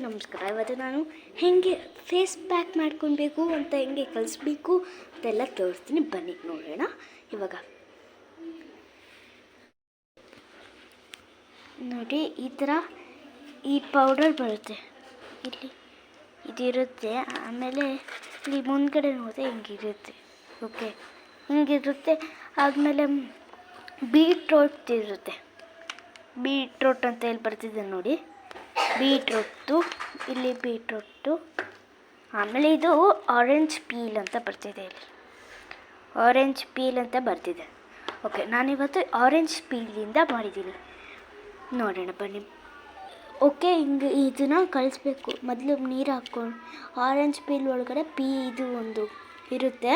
ನಮಸ್ಕಾರ. ಇವತ್ತು ನಾನು ಹೇಗೆ ಫೇಸ್ ಪ್ಯಾಕ್ ಮಾಡ್ಕೊಳ್ಬೇಕು ಅಂತ ಹೆಂಗೆ ಕಲಿಸ್ಬೇಕು ಅಂತೆಲ್ಲ ತೋರಿಸ್ತೀನಿ. ಬನ್ನಿ, ನೋಡೋಣ. ಇವಾಗ. ನೋಡಿ, ಈ ಥರ ಈ ಪೌಡರ್ ಬರುತ್ತೆ. ಇಲ್ಲಿ ಇದಿರುತ್ತೆ. ಆಮೇಲೆ ಇಲ್ಲಿ ಮುಂದ್ಗಡೆ ನೋಡಿದ್ರೆ ಹಿಂಗಿರುತ್ತೆ. ಓಕೆ ಹಿಂಗಿರುತ್ತೆ. ಆದಮೇಲೆ ಬೀಟ್ರೋಟ್ ಇರುತ್ತೆ. ಬೀಟ್ರೋಟ್ ಅಂತ ಹೇಳಿ ಬರ್ತಿದೆ ನೋಡಿ. ಬೀಟ್ರೂಟು, ಇಲ್ಲಿ ಬೀಟ್ರೂಟು. ಆಮೇಲೆ ಇದು ಆರೆಂಜ್ ಪೀಲ್ ಅಂತ ಬರ್ತಿದೆ ಇಲ್ಲಿ. ಆರೆಂಜ್ ಪೀಲ್ ಅಂತ ಬರ್ತಿದೆ. ಓಕೆ ನಾನಿವತ್ತು ಆರೆಂಜ್ ಪೀಲಿಂದ ಮಾಡಿದ್ದೀನಿ. ನೋಡೋಣ, ಬನ್ನಿ. ಓಕೆ ಹಿಂಗೆ ಇದನ್ನು ಕಳಿಸ್ಬೇಕು. ಮೊದಲು ನೀರು ಹಾಕ್ಕೊಂಡು ಆರೆಂಜ್ ಪೀಲ್ ಒಳಗಡೆ ಪೀ ಇದು ಒಂದು ಇರುತ್ತೆ.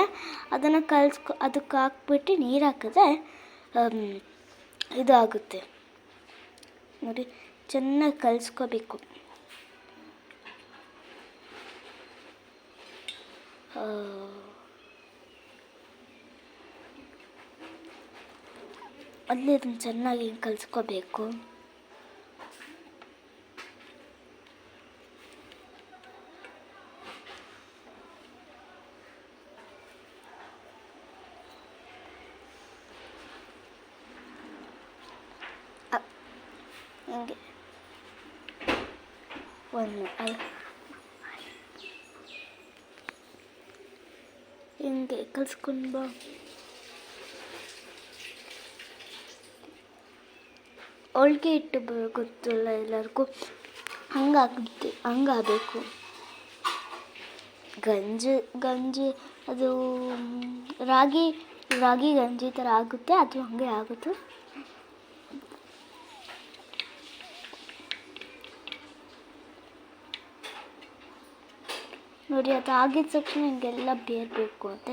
ಅದನ್ನು ಕಲಿಸ್ಕೊ ಅದಕ್ಕೆ ಹಾಕ್ಬಿಟ್ಟು ನೀರು ಹಾಕಿದ್ರೆ ಇದಾಗುತ್ತೆ. ನೋಡಿ ಚೆನ್ನಾಗಿ ಕಲಿಸ್ಕೋಬೇಕು. ಅಲ್ಲಿ ಅದನ್ನು ಚೆನ್ನಾಗಿ ಕಲಿಸ್ಕೋಬೇಕು ಅ- ಹಿಂಗೆ ಒಂದು ಅಲ್ಲ ಹಿಂಗೆ ಕಲ್ಸ್ಕೊಂಡು ಬಾ ಹೋಳ್ಗೆ ಇಟ್ಟು ಗೊತ್ತಿಲ್ಲ ಎಲ್ಲರಿಗೂ ಹಂಗಾಗುತ್ತೆ ಹಂಗಾಗಬೇಕು ಗಂಜಿ ಗಂಜಿ ಅದು ರಾಗಿ ರಾಗಿ ಗಂಜಿ ಥರ ಆಗುತ್ತೆ ಅದು ಹಂಗೆ ಆಗುತ್ತೆ ನೋಡಿ ಅದು ಆಗಿದ ತಕ್ಷಣ ಹಿಂಗೆಲ್ಲ ಬೇರಬೇಕು ಅಂತ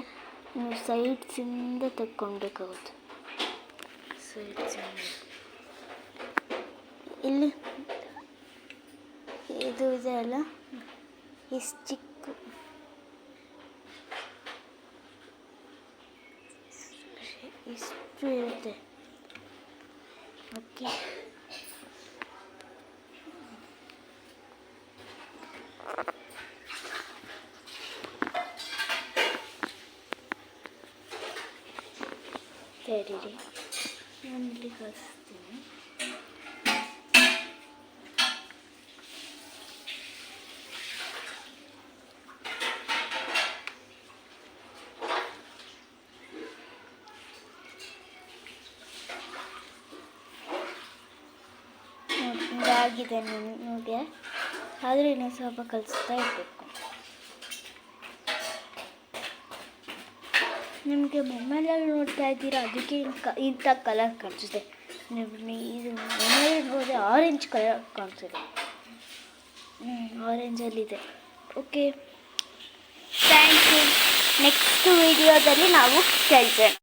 ನೀವು ಸೈಡ್ಸಿಂದ ತೆಕ್ಕೊಳ್ಬೇಕಾಗುತ್ತೆ. ಸೈಡ್ಸಿಂದ ಇಲ್ಲಿ ಇದು ಇದೆ ಅಲ್ಲ? ಇಷ್ಟು ಚಿಕ್ಕ. ಇಷ್ಟು ಇರುತ್ತೆ. ಓಕೆ ತಡೀರಿ ನಾನು ಇಲ್ಲಿ ಕಳಿಸ್ತೀನಿ ಆಗಿದೆ ನಿಮಗೆ. ಆದರೆ ಇನ್ನೊಂದು ಸ್ವಲ್ಪ ಕಲಿಸ್ತಾ ಇರಬೇಕು. ನಿಮಗೆ ಮೊಬೈಲಲ್ಲಿ ನೋಡ್ತಾ ಇದ್ದೀರಾ? ಅದಕ್ಕೆ ಇಂಥ ಕಲರ್ ಕಾಣಿಸುತ್ತೆ. ನಿಮಗೆ ಇದು ಮೊಬೈಲಲ್ಲಿ ನೋಡಿದ್ರೆ ಆರೆಂಜ್ ಕಲರ್ ಕಾಣಿಸುತ್ತೆ ಆರೆಂಜಲ್ಲಿದೆ ಓಕೆ ಥ್ಯಾಂಕ್ ಯು ನೆಕ್ಸ್ಟ್ ವಿಡಿಯೋದಲ್ಲಿ ನಾವು ಕೇಳ್ತೇವೆ.